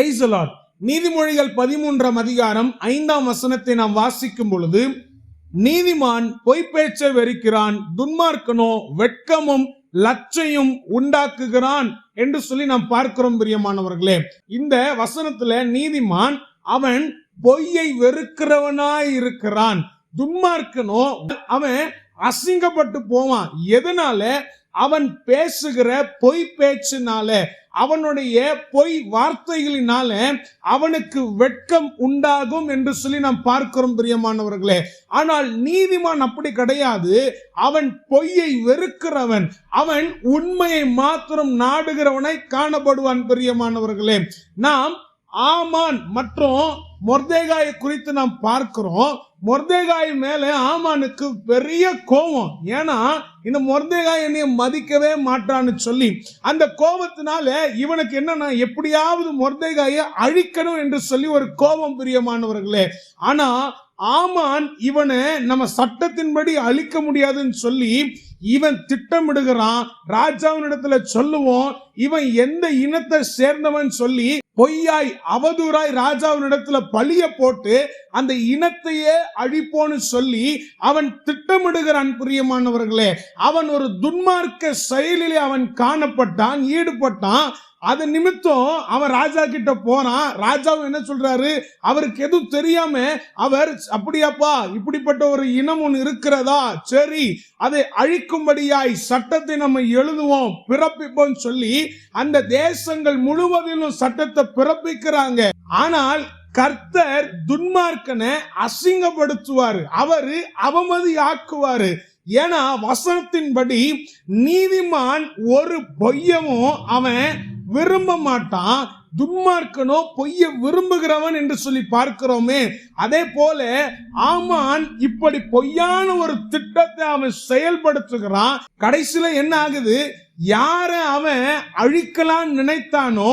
பிரைசலாட் நீதிமொழிகள் பதிமூன்றாம் அதிகாரம் ஐந்தாம் வசனத்தை நாம் வாசிக்கும் பொழுது நீதிமான் பொய்ப்பேச்சை வெறுக்கிறான் துன்மார்க்கனோ வெட்கமும் லச்சையும் உண்டாக்குகிறான் என்று சொல்லி நாம் பார்க்கிறோம் பிரியமானவர்களே. இந்த வசனத்துல நீதிமான் அவன் பொய்யை வெறுக்கிறவனாய் இருக்கிறான். துன்மார்க்கனோ அவன் அசிங்கப்பட்டு போவான். எதனால? அவன் பேசுகிற பொய் பேச்சினால அவனுடைய பொய் வார்த்தைகளினால அவனுக்கு வெட்கம் உண்டாகும் என்று சொல்லி நாம் பார்க்கிறோம் பிரியமானவர்களே. ஆனால் நீதிமான் அப்படி கிடையாது. அவன் பொய்யை வெறுக்கிறவன். அவன் உண்மையை மாத்திரம் நாடுகிறவனை காணப்படுவான் பிரியமானவர்களே. நாம் ஆமான் மற்றும் மொர்தேகாயை குறித்து நாம் பார்க்கிறோம். மொர்தேகாய் மேல ஆமானுக்கு பெரிய கோபம். ஏன்னா இந்த மொர்தேகாய் என்னைய மதிக்கவே மாட்டான்னு சொல்லி அந்த கோபத்தினால இவனுக்கு என்னன்னா எப்படியாவது மொர்தேகாயை அழிக்கணும் என்று சொல்லி ஒரு கோபம் பிரியமானவர்களே. ஆனா ஆமான் இவனை நம்ம சட்டத்தின்படி அழிக்க முடியாதுன்னு சொல்லி இவன் திட்டமிடுகிறான். ராஜாவினிடத்துல சொல்லுவோம் இவன் எந்த இனத்தை சேர்ந்தவன் சொல்லி பொய்யாய் அவதூறாய் ராஜாவினிடத்துல பழிய போட்டு அந்த இனத்தையே அழிப்போன்னு சொல்லி அவன் திட்டமிடுகிறான் பிரியமானவர்களே அவன் ஒரு துன்மார்க்க செயலிலே அவன் காணப்பட்டான் ஈடுபட்டான். அது நிமித்தம் அவன் ராஜா கிட்ட போறான் ராஜாவும் என்ன சொல்றாரு? அவருக்கு எதுவும் தெரியாம அவர் அப்படியாப்பா இப்படிப்பட்ட ஒரு இனம் ஒன்று இருக்கிறதா? சரி அதை அழிக்கும்படியாய் சட்டத்தை நம்ம எழுதுவோம் பிறப்பிப்போம் சொல்லி அந்த தேசங்கள் முழுவதிலும் சட்டத்தை பிறப்பிக்கிறாங்க. ஆனால் கர்த்தர் துன்மார்க்கனை அசிங்கப்படுத்துவாரு. அவரு அவமதி ஆக்குவாரு ஏன்னா வசனத்தின்படி நீதிமான் ஒரு பொய்யமும் அவன் விரும்ப மாட்டான். துன்மார்க்கனோ பொய்ய விரும்புகிறவன் என்று சொல்லி பார்க்கிறோமே. அதே போல ஆமான் இப்படி பொய்யான ஒரு திட்டத்தை அவன் செயல்படுத்துகிறான். கடைசியில என்ன ஆகுது? யார அவன் அழிக்கலாம் நினைத்தானோ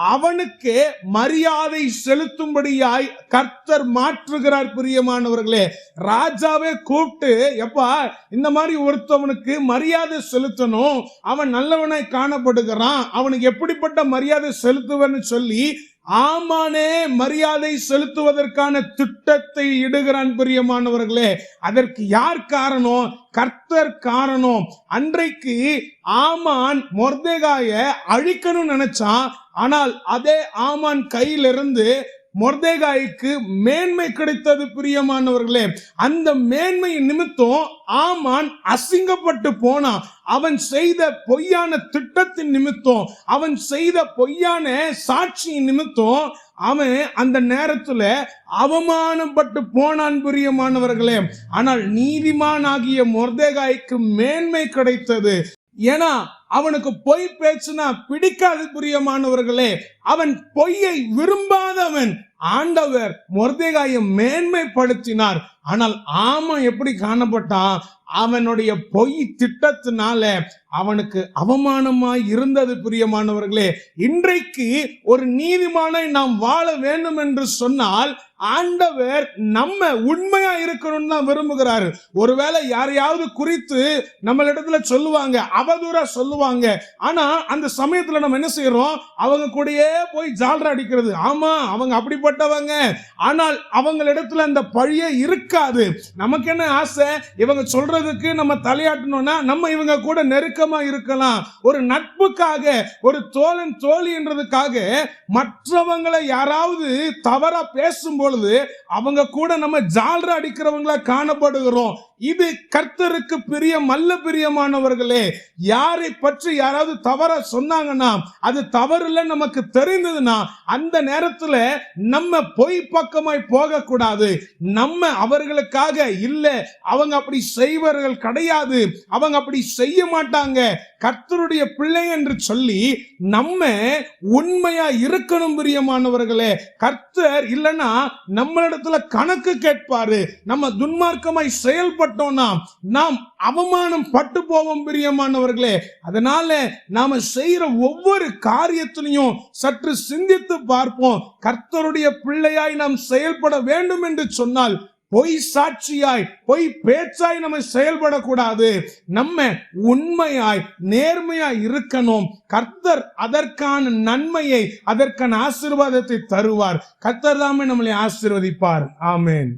அவனுக்கு மரியாதை செலுத்தும்படியாய் கர்த்தர் மாற்றுகிறார் பிரியமானவர்களே. ராஜாவே கூப்பிட்டு எப்பா இந்த மாதிரி ஒருத்தவனுக்கு மரியாதை செலுத்தணும். அவன் நல்லவனாய் காணப்படுகிறான். அவனுக்கு எப்படிப்பட்ட மரியாதை செலுத்துவன்னு சொல்லி ஆமானே மரியாதை செலுத்துவதற்கான திட்டத்தை இடுகிறான் பிரியமானவர்களே. அதற்கு யார் காரணம்? கர்த்தர் காரணம். அன்றைக்கு ஆமான் மொர்தேகாய அழிக்கணும்னு நினைச்சான். ஆனால் அதே ஆமான் கையிலிருந்து மொர்தேகாய்க்கு மேன்மை கிடைத்தது பிரியமானவர்களே அந்த மேன்மையின் நிமித்தம் ஆமான் அசிங்கப்பட்டு போனான். அவன் செய்த பொய்யான திட்டத்தின் நிமித்தம் அவன் செய்த பொய்யான சாட்சியின் நிமித்தம் அவன் அந்த நேரத்துல அவமானப்பட்டு போனான் பிரியமானவர்களே. ஆனால் நீதிமான் ஆகிய மொர்தேகாய்க்கு மேன்மை கிடைத்தது. ஏன்னா அவனுக்கு பொய் பேச்சுனா பிடிக்காது பிரியமானவர்களே. அவன் பொய்யை விரும்பாதவன் ஆண்டவர் மொர்தேகாயை மேன்மைப்படுத்தினார். ஆனால் ஆமா எப்படி காணப்பட்டான்? அவனுடைய பொய் திட்டத்தினால அவனுக்கு அவமானமாய் இருந்தது பிரியமானவர்களே இன்றைக்கு ஒரு நீதிமானை நாம் வாழ வேண்டும் என்று சொன்னால் ஆண்டவர் நம்ம உண்மையா இருக்கணும்னு தான் விரும்புகிறாரு. ஒருவேளை யாரையாவது குறித்து நம்மளிடத்துல சொல்லுவாங்க அவதூறா சொல்லுவாங்க. ஆனா அந்த சமயத்துல நம்ம என்ன செய்யறோம் அவங்க கூடயே போய் ஜால்ரா அடிக்கிறது. ஆமா அவங்க அப்படிப்பட்டவங்க. ஆனால் அவங்களிடத்துல அந்த பழியே இருக்காது. நமக்கு என்ன ஆசை? இவங்க சொல்றதுக்கு நம்ம தலையாட்டணும்னா நம்ம இவங்க கூட நெருக்கமா இருக்கலாம். ஒரு நட்புக்காக ஒரு தோழன் தோழின்றதுக்காக மற்றவங்களை யாராவது தவறா பேசும் பொழுது அவங்க கூட நம்ம ஜால்ரா அடிக்கிறவங்களா காணப்படுகிறோம். இது கர்த்தருக்கு பிரியம் அல்ல பிரியமானவர்களே. யாரை பற்றி யாராவது தவற சொன்னாங்கன்னா அது தவறுல நமக்கு தெரிந்ததுன்னா அந்த நேரத்துல நம்ம பொய் பக்கமாய் போகக்கூடாது. நம்ம அவர்கள் அவர்களுக்காக இல்ல. அவங்க அப்படி செய்வர்கள் கிடையாது. அவங்க அப்படி செய்ய மாட்டாங்க. கர்த்தருடைய பிள்ளை என்று சொல்லி நம்ம உண்மையா இருக்கணும் பிரியமானவர்களே. கர்த்தர் இல்லைன்னா நம்மளிடத்துல கணக்கு கேட்பாரு. நம்ம துன்மார்க்கமாய் செயல்பட்டோம்னா நாம் அவமானம் பட்டு போவோம் பிரியமானவர்களே. அதனால நாம செய்யற ஒவ்வொரு காரியத்திலையும் சற்று சிந்தித்து பார்ப்போம். கர்த்தருடைய பிள்ளையாய் நாம் செயல்பட வேண்டும் என்று சொன்னால் பொய் சாட்சியாய் பொய் பேச்சாய் நம்ம செயல்படக்கூடாது. நம்ம உண்மையாய் நேர்மையாய் இருக்கணும். கர்த்தர் அதற்கான நன்மையை அதற்கான ஆசீர்வாதத்தை தருவார். கர்த்தர் தாமே நம்மளை ஆசீர்வதிப்பார். ஆமேன்.